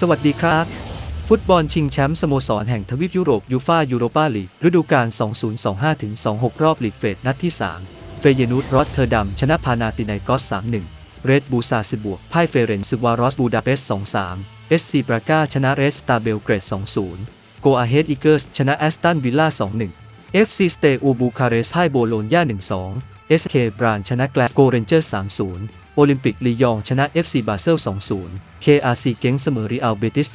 สวัสดีครับ ฟุตบอลชิงแชมป์สโมสรแห่งทวีปยุโรปยูฟายูโรปาลีกฤดูกาล 2025-26 รอบลีกเฟสนัดที่ 3 เฟเยนูตรอตเทอร์ดัมชนะพานาติไนกอส 3-1 เรดบูซาซิบวกพ่ายเฟเรนซ์วารอสบูดาเปสต์2-3เอสซีบราก้าชนะเรสตาเบลเกรด 2-0 โกอาเฮดอีเกิร์สชนะแอสตันวิลล่า 2-1 FC สเตอูบูคาเรสพ่ายโบโลญญา1-2 SK บรานชนะแกลสโกเรนเจอร์ 3-0 โอลิมปิกลียงชนะ FC บาเซล 2-0 KRC เก้งเสมอรีอัลเบติส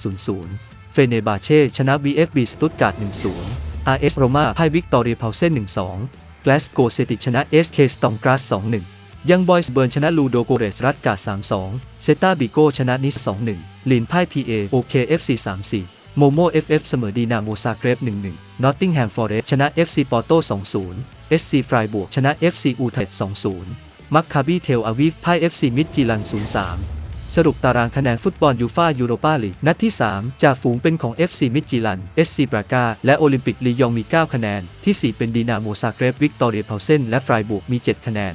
0-0 เฟเนบาเช่ชนะ VFB สตุตการ์ด 1-0 RS โรมาพ่ายวิกตอเรียเพาเซน1-2 g l a s g o w c e t i c ชนะ SK สตองกราส 2-1ยังบอยส์เบิร์นชนะลูโดโกเรสรัตการ์ด3-2 เซตาบิโกชนะนิส 2-1 ลินพ่าย PA OKFC 3-4โมโม FF เสมอดีนาโมซาเกรบ1-1 นอตติงแฮมฟอเรสชนะ FC ปอร์โต 2-0 SC ฟรายบวกชนะ FC อูเทด2-0 มักคาบีเทลอาวีฟพ่าย FC มิดจิลัน 0-3 สรุปตารางคะแนนฟุตบอลยูฟายูโรปาลีกนัดที่ 3 จากฝูงเป็นของ FC มิดจิลัน SC บรากาและโอลิมปิกลียงมี 9 คะแนน ที่ 4 เป็นดีนาโมซาเกรบวิกตอเรียเพาเซนและฟรายบวกมี 7 คะแนน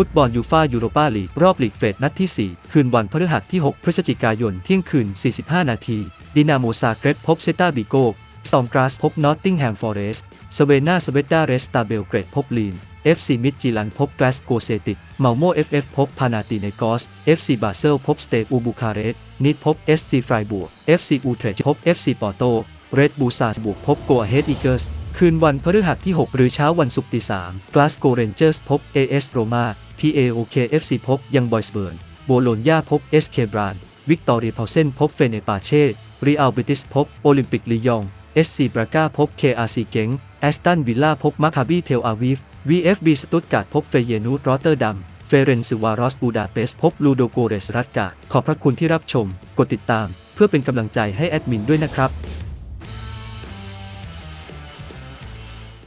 ฟุตบอลยูฟายูโรปาลีกรอบลีกเฟสนัดที่ 4 คืนวันพฤหัสที่ 6 พฤศจิกายนเที่ยงคืน 45 นาที ดินาโมซาเกรดพบเซตาบิโกซอมกราสพบนอตติงแฮมฟอเรสสเวนาสเวตดาเรสตาเบลเกรดพบลีน FC มิดจิลันพบกลาสโกเซติก เมาโม FF พบพานาติเนกอส FC บาเซลพบสเตอูบูคาเรสนิดพบ SC ฟรายบัวก FC อูเทรจพบ FC ปอร์โตเรดบูซาสบวกพบโกอาเฮดอีเกิร์ส คืนวันพฤหัสที่ 6 หรือเช้าวันศุกร์ที่3 Glasgow Rangers พบ AS Roma PAOK FC พบยังบอยส์เบิร์นโบโลญญาพบ SK บรานวิกตอเรียเพาเซนพบเฟเนปาเช่รีอัลเบติสพบโอลิมปิกลียง SC บรากาพบ KRC เก้งแอสตันวิลล่าพบมาคาบีเทลอาวีฟ VFB สตุตการ์ดพบเฟเยนูตรอเตอร์ดัมเฟเรนซ์วารอสบูดาเปสพบลูโดโกเรสรัตกาขอบพระคุณที่รับชม กดติดตาม เพื่อเป็นกำลังใจให้แอดมินด้วยนะครับ